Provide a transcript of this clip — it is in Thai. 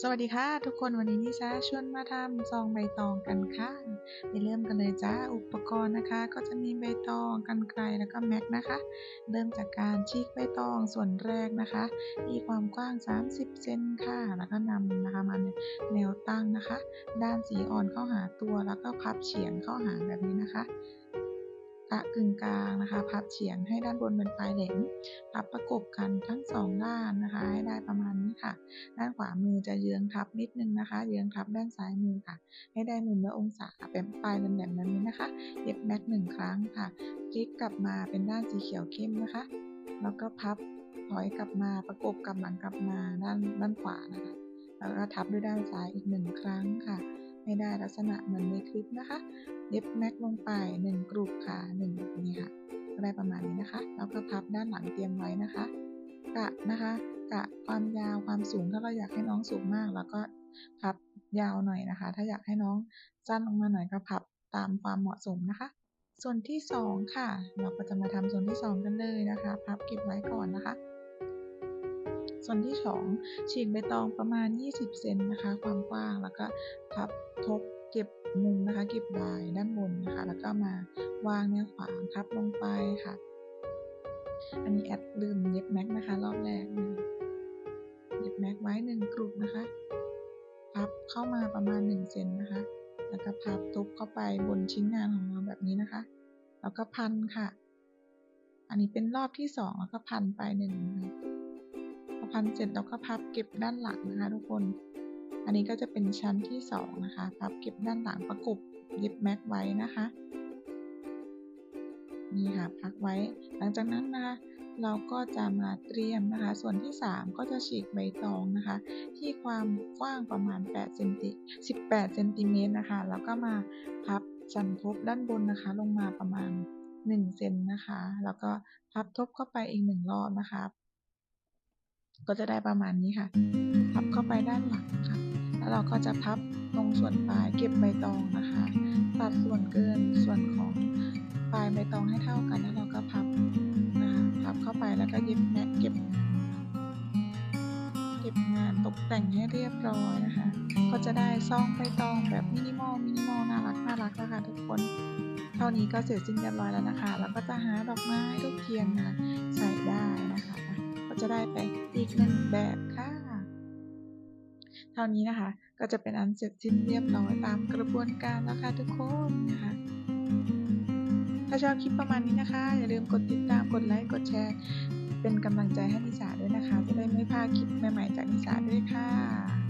สวัสดีค่ะทุกคนวันนี้นิชาชวนมาทำซองใบตองกันค่ะไปเริ่มกันเลยจ้าอุปกรณ์นะคะ ก็จะมีใบตองกันไกลแล้วก็แม็กนะคะ เริ่มจากการฉีกใบตองส่วนแรกนะคะที่ความกว้าง 30เซนค่ะ แล้วก็นำนะคะมาแนวตั้งนะคะ ด้านสีอ่อนเข้าหาตัวแล้วก็พับเฉียงเข้าหาแบบนี้นะคะกะกึ่งกลางนะคะ พับเฉียงให้ด้านบนเป็นปลายแหลมพับประกบกันทั้งสองด้านนะคะ ให้ได้ประมาณ ค่ะ ด้านขวามือจะเยื้องทับนิดนึงนะคะ เยื้องทับด้านซ้ายมือค่ะ ให้ได้มุมและองศาเป็นปลายแหลมๆแบบนี้นะคะ เย็บแม็กหนึ่งครั้งค่ะพลิกกลับมาเป็นด้านสีเขียวเข้มนะคะ แล้วก็พับถอยกลับมาประกบกับหลังกลับมาด้านด้านขวานะคะ แล้วก็ทับด้วยด้านซ้ายอีกหนึ่งครั้งค่ะ ให้ได้ลักษณะเหมือนในคลิปนะคะ เย็บแม็กลงไป1กรุบค่ะ1แบบนี้ค่ะก็ได้ประมาณนี้นะคะ แล้วก็พับด้านหลังเตรียมไว้นะคะกะนะคะ กะความยาวความสูงถ้าเราอยากให้น้องสูงมาก แล้วก็พับยาวหน่อยนะคะ ถ้าอยากให้น้องสั้นลงมาหน่อยก็พับตามความเหมาะสมนะคะ ส่วนที่ 2 ค่ะ เราก็จะมาทำส่วนที่ 2 กันเลยนะคะ พับเก็บไว้ก่อนนะคะ ส่วนที่ 2 ฉีกใบตองประมาณ 20 เซนนะคะ ความกว้างแล้วก็พับทบเก็บมุมนะคะ เก็บลายด้านบนนะคะ แล้วก็มาวางแนวขวางทับลงไปค่ะ อันนี้แอดลืมเย็บแม็กนะคะ รอบแรกนะเย็บแม็กไว้หนึ่งกลุ่มนะคะ พับเข้ามาประมาณ1เซนนะคะ แล้วก็พับทุบเข้าไปบนชิ้นงานของเราแบบนี้นะคะ แล้วก็พันค่ะ อันนี้เป็นรอบที่สองแล้วก็พันไปหนึ่งพอพันเสร็จเราก็พับเก็บด้านหลังนะคะทุกคน อันนี้ก็จะเป็นชั้นที่สองนะคะ พับเก็บด้านหลังประกบเย็บแม็กไว้นะคะ นี่ค่ะพักไว้ หลังจากนั้นนะคะเราก็จะมาเตรียมนะคะ ส่วนที่ 3 ก็จะฉีกใบตองนะคะ ที่ความกว้างประมาณ8เซนติ18เซนติเมตรนะคะ แล้วก็มาพับจันทบด้านบนนะคะ ลงมาประมาณ1เซนนะคะ แล้วก็พับทบเข้าไปอีกหนึ่งรอบนะคะ ก็จะได้ประมาณนี้ค่ะ พับเข้าไปด้านหลังค่ะ แล้วเราก็จะพับตรงส่วนปลายเก็บใบตองนะคะ ตัดส่วนเกินส่วนของายใบตองให้เท่ากันแล้วเราก็พับนะคะพับเข้าไปแล้วก็เย็บแม็กเก็บ เก็บงานตกแต่งให้เรียบร้อยนะคะ ก็จะได้ซองใบตองแบบมินิมอลมินิมอลน่ารักน่ารักนะคะทุกคน เท่านี้ก็เสร็จสิ้นเรียบร้อยแล้วนะคะแล้วก็จะหาดอกไม้ทูกเทียนนะใส่ได้นะคะ ก็จะได้ไปอีกหนึ่งแบบค่ะเท่านี้นะคะก็จะเป็นอันเสร็จสิ้นเรียบร้อยตามกระบวนการแล้วค่ะทุกคนนะคะ ถ้าชอบคลิปประมาณนี้นะคะ อย่าลืมกดติดตามกดไลค์กดแชร์ เป็นกำลังใจให้นิสาด้วยนะคะ จะได้ไม่พลาดคลิปใหม่ๆจากนิสาด้วยค่ะ